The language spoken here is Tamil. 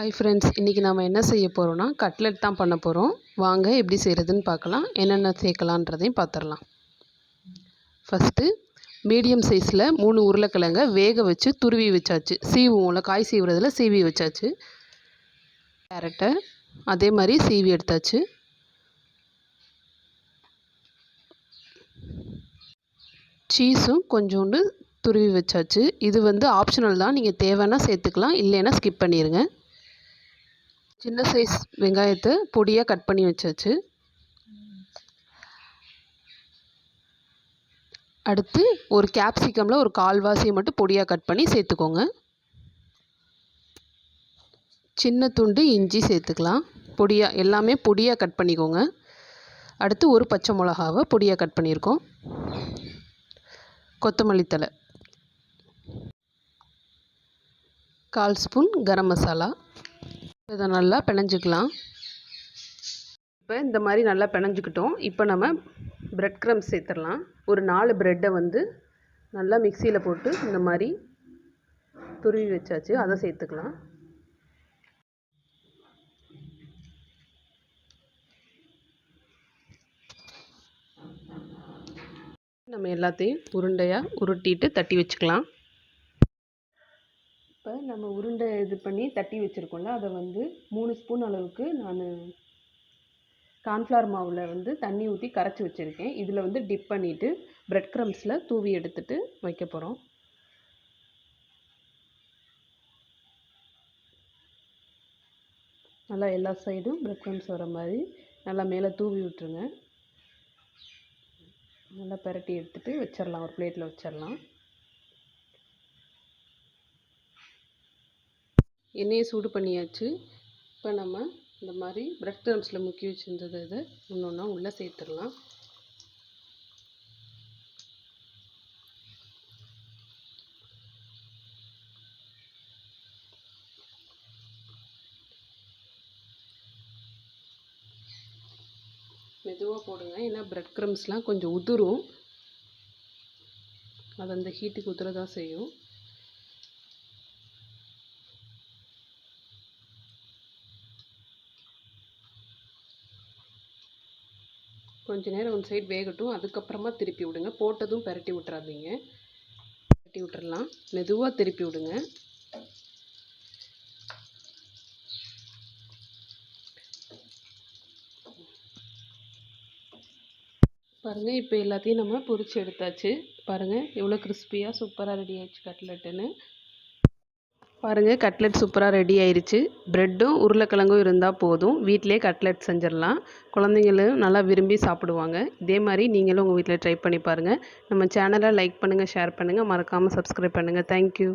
ஹாய் ஃப்ரெண்ட்ஸ் இன்றைக்கி நம்ம என்ன செய்ய போகிறோன்னா கட்லெட் தான் பண்ண போகிறோம் வாங்க எப்படி செய்கிறதுன்னு பார்க்கலாம். என்னென்ன சேர்க்கலான்றதையும் பார்த்துடலாம். ஃபஸ்ட்டு மீடியம் சைஸில் மூணு உருளைக்கிழங்க வேக வச்சு துருவி வச்சாச்சு. சீவுவோம்ல காய் சீவுறதில் சீவி வச்சாச்சு. கேரட்டை அதே மாதிரி சீவி எடுத்தாச்சு. சீஸும் கொஞ்சோண்டு துருவி வச்சாச்சு. இது வந்து ஆப்ஷனல் தான். நீங்கள் தேவைன்னா சேர்த்துக்கலாம். இல்லைன்னா ஸ்கிப் பண்ணிடுங்க சின்ன சைஸ் வெங்காயத்தை பொடியாக கட் பண்ணி வச்சாச்சு. அடுத்து ஒரு கேப்சிகமில் ஒரு கால்வாசியை மட்டும் பொடியாக கட் பண்ணி சேர்த்துக்கோங்க. சின்ன துண்டு இஞ்சி சேர்த்துக்கலாம். பொடியாக எல்லாமே பொடியாக கட் பண்ணிக்கோங்க. அடுத்து ஒரு பச்சை மிளகாவை பொடியாக கட் பண்ணியிருக்கோம். கொத்தமல்லி தழை. கால் ஸ்பூன் கரம் மசாலா. இதை நல்லா பிணைஞ்சிக்கலாம். இப்போ இந்த மாதிரி நல்லா பிணைஞ்சிக்கிட்டோம். இப்போ நம்ம ப்ரெட் க்ரம்ஸ் சேர்த்துடலாம். ஒரு நாலு ப்ரெட்டை வந்து நல்லா மிக்சியில் போட்டு இந்த மாதிரி துருவி வச்சாச்சு. அதை சேர்த்துக்கலாம். நம்ம எல்லாத்தையும் உருண்டையாக உருட்டிட்டு தட்டி வச்சுக்கலாம். இப்போ நம்ம உருண்டை இது பண்ணி தட்டி வச்சுருக்கோம்ல அதை வந்து மூணு ஸ்பூன் அளவுக்கு நான் கார்ன்ஃப்ளவர் மாவில் வந்து தண்ணி ஊற்றி கரைச்சி வச்சுருக்கேன். இதில் வந்து டிப் பண்ணிவிட்டு ப்ரெட் க்ரம்ஸில் தூவி எடுத்துகிட்டு வைக்க போகிறோம் நல்லா எல்லா சைடும் ப்ரெட் க்ரம்ஸ் வர மாதிரி நல்லா மேலே தூவி விட்டுருங்க. நல்லா பரட்டி எடுத்துகிட்டு வச்சிடலாம் ஒரு பிளேட்டில் வச்சிடலாம் எண்ணெயை சூடு பண்ணியாச்சு. இப்போ நம்ம இந்த மாதிரி ப்ரெட் க்ரம்ஸில் முக்கி வச்சுருந்தது இதை ஒன்று ஒன்றா உள்ளே சேர்த்துடலாம். மெதுவாக போடுங்க. ஏன்னா ப்ரெட் க்ரம்ஸ்லாம் கொஞ்சம் உதிரும். அது அந்த ஹீட்டுக்கு உதிர தான் செய்யும். கொஞ்ச நேரம் ஒன் சைடு வேகட்டும். அதுக்கப்புறமா திருப்பி விடுங்க. போட்டதும் பரட்டி விட்றாதீங்க பரட்டி விட்டுறலாம். மெதுவாக திருப்பி விடுங்க. பாருங்கள் இப்போ எல்லாத்தையும் நம்ம பொரிச்சு எடுத்தாச்சு. பாருங்கள் எவ்வளோ கிறிஸ்பியாக சூப்பராக ரெடி ஆயிடுச்சு கட்லெட்டுன்னு பாருங்கள் கட்லெட் சூப்பராக ரெடி ஆயிடுச்சு ப்ரெட்டும் உருளைக்கிழங்கும் இருந்தால் போதும். வீட்டிலே கட்லெட் செஞ்சிடலாம். குழந்தைங்களும் நல்லா விரும்பி சாப்பிடுவாங்க. இதே மாதிரி நீங்களும் உங்கள் வீட்டில் ட்ரை பண்ணி பாருங்கள் நம்ம சேனலை லைக் பண்ணுங்கள் ஷேர் பண்ணுங்கள் மறக்காமல் சப்ஸ்கிரைப் பண்ணுங்கள் தேங்க்யூ